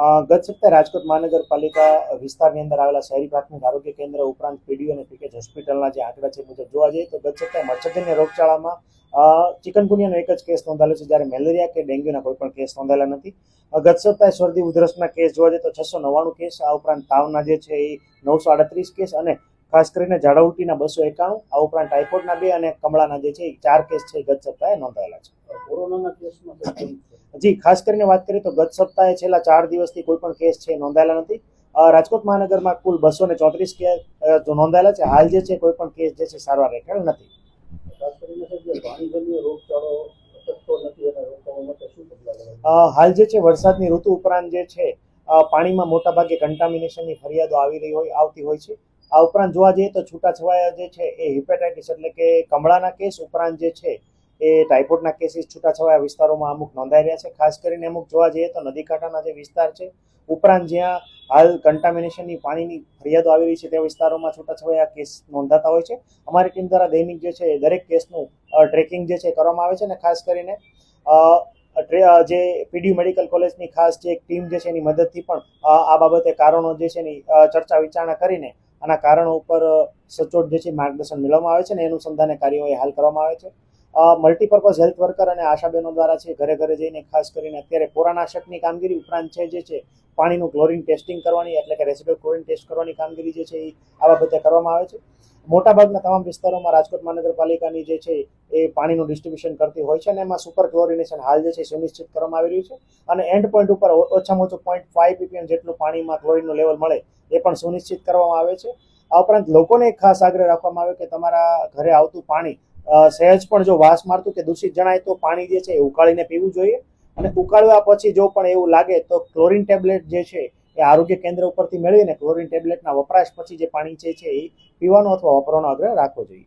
ગત સપ્તાહે રાજકોટ મહાનગરપાલિકા વિસ્તારની અંદર આવેલા શહેરી પ્રાથમિક આરોગ્ય કેન્દ્ર ઉપરાંત પીડીઓ અને પીકેજ હોસ્પિટલના જે આંકડા છે મુજબ જોવા જઈએ તો ગત સપ્તાહે મચ્છરજન્ય રોગચાળામાં ચિકનગુનિયાનો એક જ કેસ નોંધાયેલો છે જ્યારે મેલેરિયા કે ડેન્ગ્યુના કોઈ પણ કેસ નોંધાયેલા નથી. ગત સપ્તાહે શરદી ઉધરસના કેસ જોવા જઈએ તો છસો નવ્વાણું કેસ, આ ઉપરાંત તાવના જે છે એ નવસો આડત્રીસ કેસ અને ખાસ કરીને ઝાડાઉટીના બસો એકાણું આ ઉપરાંત ટાઇફોઇડના બે અને કમળાના જે છે ચાર કેસ છે ગત સપ્તાહે નોંધાયેલા છે. કોરોનાના કેસમાં? જી ખાસ કરીને વાત કરીએ તો ગત સપ્તાહે છેલ્લા ચાર દિવસથી કોઈ પણ કેસ છે નોંધાયેલા નથી. રાજકોટ મહાનગરમાં કુલ બસો ને ચોત્રીસ કેસ જો નોંધાયેલા છે હાલ જે છે કોઈ પણ કેસ જે છે સારવાર હેઠળ નથી. ખાસ કરીને રોગચાળો હાલ જે છે વરસાદની ઋતુ ઉપરાંત જે છે પાણીમાં મોટાભાગે કન્ટામિનેશનની ફરિયાદો આવી રહી હોય આવતી હોય છે. આ ઉપરાંત જોવા જઈએ તો છૂટાછવાયા જે છે એ હિપેટાઇટિસ એટલે કે કમળાના કેસ ઉપરાંત જે છે એ ટાઇફોઇડના કેસીસ છૂટાછવાયા વિસ્તારોમાં અમુક નોંધાઈ રહ્યા છે. ખાસ કરીને અમુક જોવા જઈએ તો નદી કાંઠાના જે વિસ્તાર છે, ઉપરાંત જ્યાં હાલ કન્ટામિનેશનની પાણીની ફરિયાદો આવી રહી છે તે વિસ્તારોમાં છૂટાછવાયા કેસ નોંધાતા હોય છે. અમારી ટીમ દ્વારા દૈનિક જે છે દરેક કેસનું ટ્રેકિંગ જે છે કરવામાં આવે છે અને ખાસ કરીને જે પીડી મેડિકલ કોલેજની ખાસ જે એક ટીમ જે છે એની મદદથી પણ આ બાબતે કારણો જે છે એની ચર્ચા વિચારણા કરીને આના કારણો ઉપર સચોટ જે છે માર્ગદર્શન મેળવવામાં આવે છે અને એનું અનુસંધાને કાર્યવાહી હાલ કરવામાં આવે છે. મલ્ટીપર્પઝ હેલ્થ વર્કર અને આશાબહેનો દ્વારા છે, ઘરે ઘરે જઈને ખાસ કરીને અત્યારે પોરાનાશકની કામગીરી ઉપરાંત છે જે છે, પાણીનું ક્લોરિન ટેસ્ટિંગ કરવાની, એટલે કે રેસિડલ ક્લોરિન ટેસ્ટ કરવાની કામગીરી જે છે એ આ બાબતે કરવામાં આવે છે. મોટાભાગના તમામ વિસ્તારોમાં રાજકોટ મહાનગરપાલિકાની જે છે, એ પાણીનું ડિસ્ટ્રીબ્યુશન કરતી હોય છે અને એમાં સુપર ક્લોરિનેશન હાલ જે છે, સુનિશ્ચિત કરવામાં આવી રહ્યું છે. અને એન્ડ પોઈન્ટ ઉપર ઓછામાં ઓછું પોઈન્ટ ફાઈવ પીપીએમ જેટલું પાણીમાં ક્લોરિનનું લેવલ મળે, એ પણ સુનિશ્ચિત કરવામાં આવે છે. આ ઉપરાંત લોકોને ખાસ આગ્રહ રાખવામાં આવે કે તમારા ઘરે આવતું પાણી સહેજ પણ જો વાસ મારતું કે દૂષિત જણાય તો પાણી જે છે એ ઉકાળીને પીવું જોઈએ. અને ઉકાળવા પછી જો પણ એવું લાગે તો ક્લોરિન ટેબ્લેટ જે છે એ આરોગ્ય કેન્દ્ર ઉપરથી મેળવીને ક્લોરિન ટેબ્લેટના વપરાશ પછી જે પાણી છે એ પીવાનો અથવા વાપરવાનો આગ્રહ રાખવો જોઈએ.